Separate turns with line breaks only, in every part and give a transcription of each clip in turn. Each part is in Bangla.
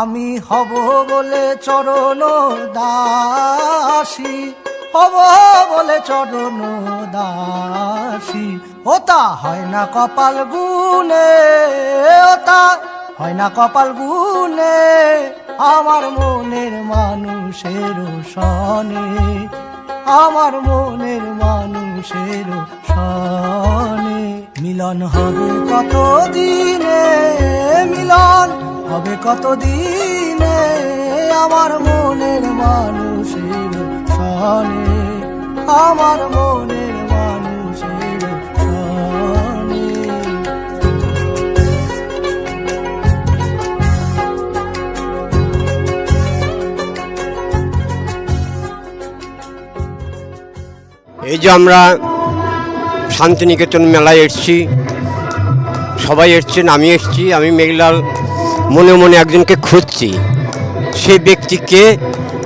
আমি হব বলে চরণ দাসী, হব বলে চরণ দাসী। ওতা হয় না কপাল গুনে ওতা হয় না কপাল গুনে আমার মনের মানুষের সনে। আমার মনের মানুষের সনে। মিলন হবে কত দিনে মিলন হবে কত দিনে আমার মনের মানুষের সনে? আমার মনের মানুষের সনে।
এই যে আমরা শান্তিনিকেতন মেলায় এসেছি, সবাই এসছেন, আমি এসেছি, আমি মেঘলাল মনে মনে একজনকে খুঁজছি। সেই ব্যক্তিকে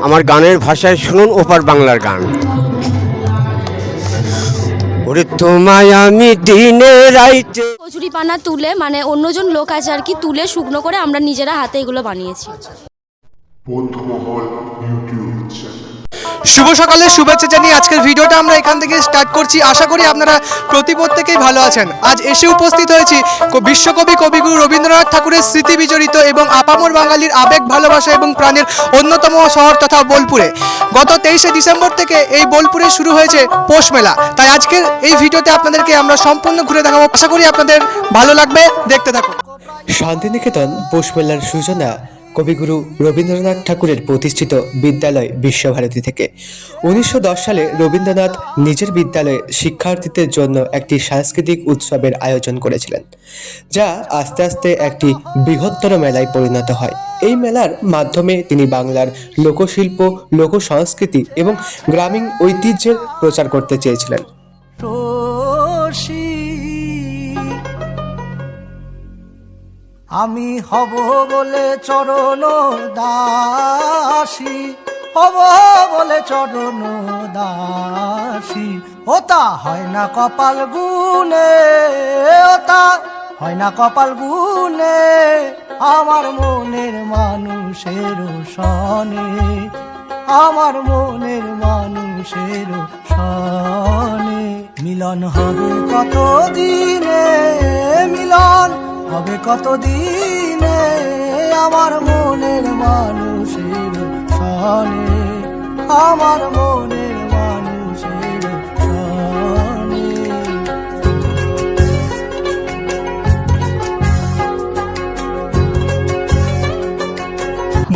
আমার গানের ভাষায় শুনুন ওপার বাংলার গান। ওরে তোমায় আমি দিনে রাইতে
কচুরি পানা তুলে মানে অন্যজন লোক আছে আর কি তুলে শুকনো করে আমরা নিজেরা হাতে এগুলো বানিয়েছি।
বন্ধুমহল ইউটিউব চ্যানেল
শুভ সকালের শুভেচ্ছা জানিয়ে আজকের ভিডিওটা আমরা এখান থেকে স্টার্ট করছি। আশা করি আপনারা প্রতি প্রত্যেকেই ভালো আছেন। আজ এসে উপস্থিত হয়েছি বিশ্বকবি কবিগুরু রবীন্দ্রনাথ ঠাকুরের স্মৃতি বিজড়িত এবং আপামর বাঙালির আবেগ, ভালোবাসা এবং প্রাণের অন্যতম শহর তথা বোলপুরে। গত তেইশে ডিসেম্বর থেকে এই বোলপুরে শুরু হয়েছে পৌষ মেলা। তাই আজকের এই ভিডিওতে আপনাদেরকে আমরা সম্পূর্ণ ঘুরে দেখাবো। আশা করি আপনাদের ভালো লাগবে। দেখতে থাকুন।
শান্তিনিকেতন পৌষমেলার সূচনা কবিগুরু রবীন্দ্রনাথ ঠাকুরের প্রতিষ্ঠিত বিদ্যালয় বিশ্বভারতী থেকে। উনিশশো দশ সালে রবীন্দ্রনাথ নিজের বিদ্যালয়ে শিক্ষার্থীদের জন্য একটি সাংস্কৃতিক উৎসবের আয়োজন করেছিলেন, যা আস্তে আস্তে একটি বৃহত্তর মেলায় পরিণত হয়। এই মেলার মাধ্যমে তিনি বাংলার লোকশিল্প লোক সংস্কৃতি এবং গ্রামীণ ঐতিহ্যের প্রচার করতে চেয়েছিলেন।
আমি হব বলে চরণ দাসী, হব বলে চরণ দাসী। ওতা হয় না কপাল গুনে ওতা হয় না কপাল গুনে আমার মনের মানুষের সনে, আমার মনের মানুষের সনে। মিলন হবে কত দিনে হবে কত দিনে আমার মনের মানুষের সনে আমার মনের মানুষের সনে।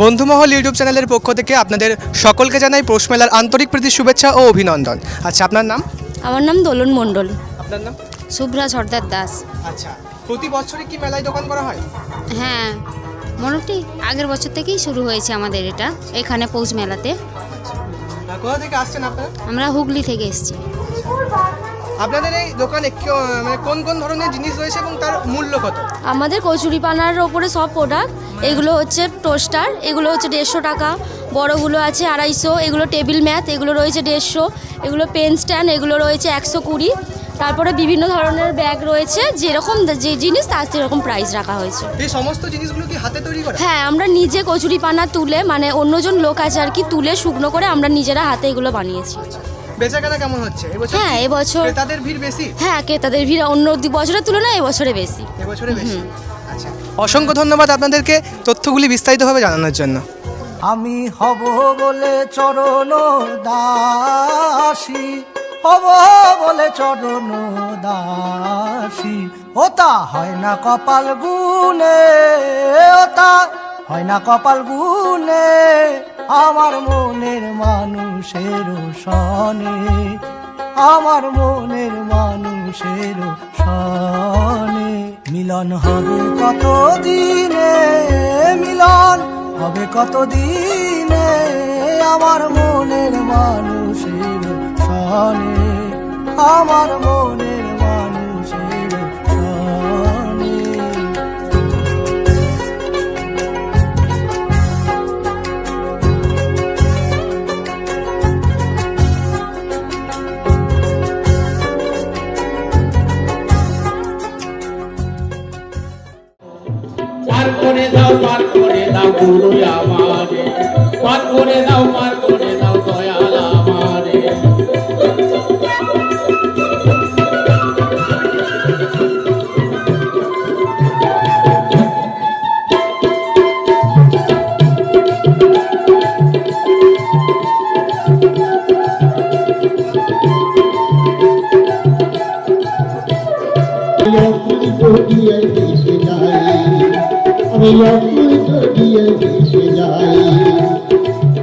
বন্ধুমহল ইউটিউব চ্যানেলের পক্ষ থেকে আপনাদের সকলকে জানাই পৌষ মেলার আন্তরিক প্রীতি শুভেচ্ছা ও অভিনন্দন। আচ্ছা আপনার নাম?
আমার নাম দোলন মণ্ডল।
আপনার নাম?
শুভ্রা সর্দার দাস।
আচ্ছা। প্রতি বছরই কি মেলায় দোকান করা হয়?
হ্যাঁ মোটামুটি আগের বছর থেকেই শুরু হয়েছে আমাদের এটা এখানে পৌষ মেলাতে।
কোথা থেকে আসছেন আপনারা?
আমরা হুগলি থেকে এসেছি।
আপনাদের এই দোকানে মানে কোন কোন ধরনের জিনিস রয়েছে এবং তার মূল্য কত?
আমাদের কচুরি পানার ওপরে সব প্রোডাক্ট এগুলো হচ্ছে টোস্টার এগুলো হচ্ছে দেড়শো টাকা। বড়গুলো আছে আড়াইশো এগুলো টেবিল ম্যাথ এগুলো রয়েছে দেড়শো। এগুলো পেন স্ট্যান্ড এগুলো রয়েছে একশো কুড়ি। তারপরে বিভিন্ন ধরনের ব্যাগ রয়েছে যেরকম যে জিনিস তার সেরকম প্রাইস রাখা হয়েছে।
এই সমস্ত জিনিসগুলো কি হাতে তৈরি করা?
হ্যাঁ আমরা নিজে কচুরি পানা তুলে মানে অন্যজন লোক আছে আর কি তুলে শুকনো করে আমরা নিজেরা হাতে এগুলো বানিয়েছি।
বেচা কেনা কেমন হচ্ছে? এবছর
হ্যাঁ
কি
এবছর
ক্রেতাদের ভিড় বেশি?
হ্যাঁ ক্রেতাদের ভিড় অন্য বছরের তুলনায় এবছরে বেশি।
এবছরে বেশি? আচ্ছা। অসংখ্য ধন্যবাদ আপনাদেরকে তথ্যগুলি বিস্তারিতভাবে জানানোর জন্য।
আমি হব বলে চরণ দাসী। হব বলে চরণ দাসী। ওতা হয় না কপাল গুনে ওতা হয় না কপাল গুনে আমার মনের মানুষের সনে। আমার মনের মানুষের সনে। মিলন হবে কত দিনে মিলন হবে কত দিনে আমার মনের মানুষের সনে আমার মনের মানুষের সনে
পার করে দাও, পার করে দাও গুরু আমারে পার করে দাও, পার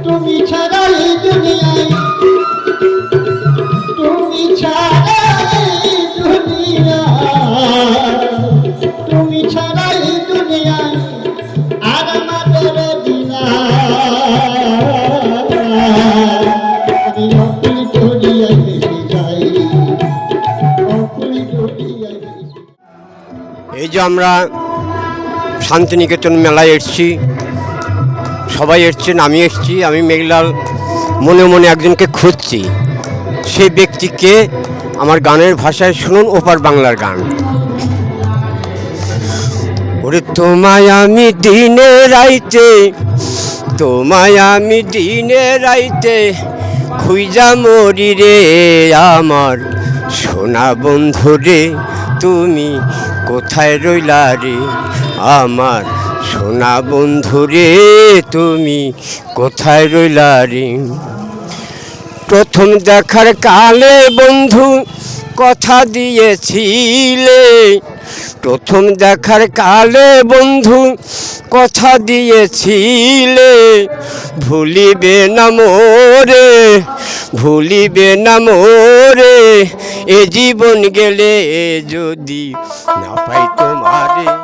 তুমি ছাড়া এই দুনিয়ায় তুমি ছাড়া এই দুনিয়ায় তুমি ছাড়া এই দুনিয়ায় আর আমাদের দিনা আমি অকুল দরিয়ায় ভেসে যাই ভেসে
এই যে আমরা শান্তিনিকেতন মেলায় এসেছি, সবাই এসছেন, আমি এসেছি, আমি মেঘলাল মনে মনে একজনকে খুঁজছি। সেই ব্যক্তিকে আমার গানের ভাষায় শুনুন, ওপার বাংলার গান। ওরে, তোমায় আমি দিনে রাইতে, তোমায় আমি দিনে রাইতে খুইজা মরি রে আমার সোনা বন্ধু রে, তুমি কোথায় রইলা রে? আমার সোনা বন্ধু রে, তুমি কোথায় রইলা রে? প্রথম দেখার কালে বন্ধু কথা দিয়েছিলে। প্রথম দেখার কালে বন্ধু কথা দিয়েছিলে, ভুলিবে না মোরে, ভুলিবে না মোরে, এ জীবন গেলে যদি না পাই তোমারে।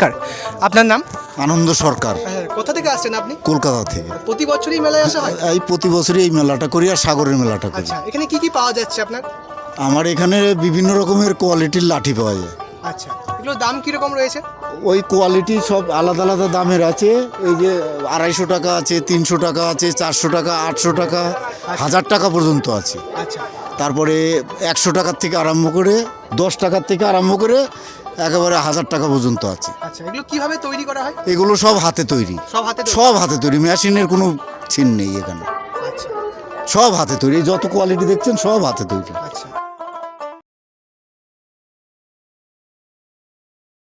নমস্কার। আপনার নাম?
আনন্দ সরকার।
হ্যাঁ, কোথা থেকে আসছেন আপনি?
কলকাতা থেকে।
প্রতি বছরই মেলায় আসা হয়?
এই প্রতি বছরই এই মেলাটা করি আর সাগরের মেলাটা করি।
আচ্ছা এখানে কি কি পাওয়া যাচ্ছে আপনার?
আমার এখানে বিভিন্ন রকমের কোয়ালিটির লাঠি পাওয়া যায়।
আচ্ছা এগুলোর দাম কীরকম রয়েছে?
ওই কোয়ালিটি সব আলাদা আলাদা দামের আছে। এই যে আড়াইশো টাকা আছে তিনশো টাকা আছে চারশো টাকা আটশো টাকা হাজার টাকা পর্যন্ত আছে।
আচ্ছা।
তারপরে একশো টাকার থেকে আরম্ভ করে দশ টাকার থেকে আরম্ভ করে একেবারে হাজার টাকা পর্যন্ত আছে।
আচ্ছা এগুলো কীভাবে তৈরি করা হয়?
এগুলো সব হাতে তৈরি।
সব হাতে তৈরি?
সব হাতে তৈরি মেশিনের কোনো চিন নেই এখানে।
আচ্ছা।
সব হাতে তৈরি যত কোয়ালিটি দেখছেন সব হাতে তৈরি।
আচ্ছা।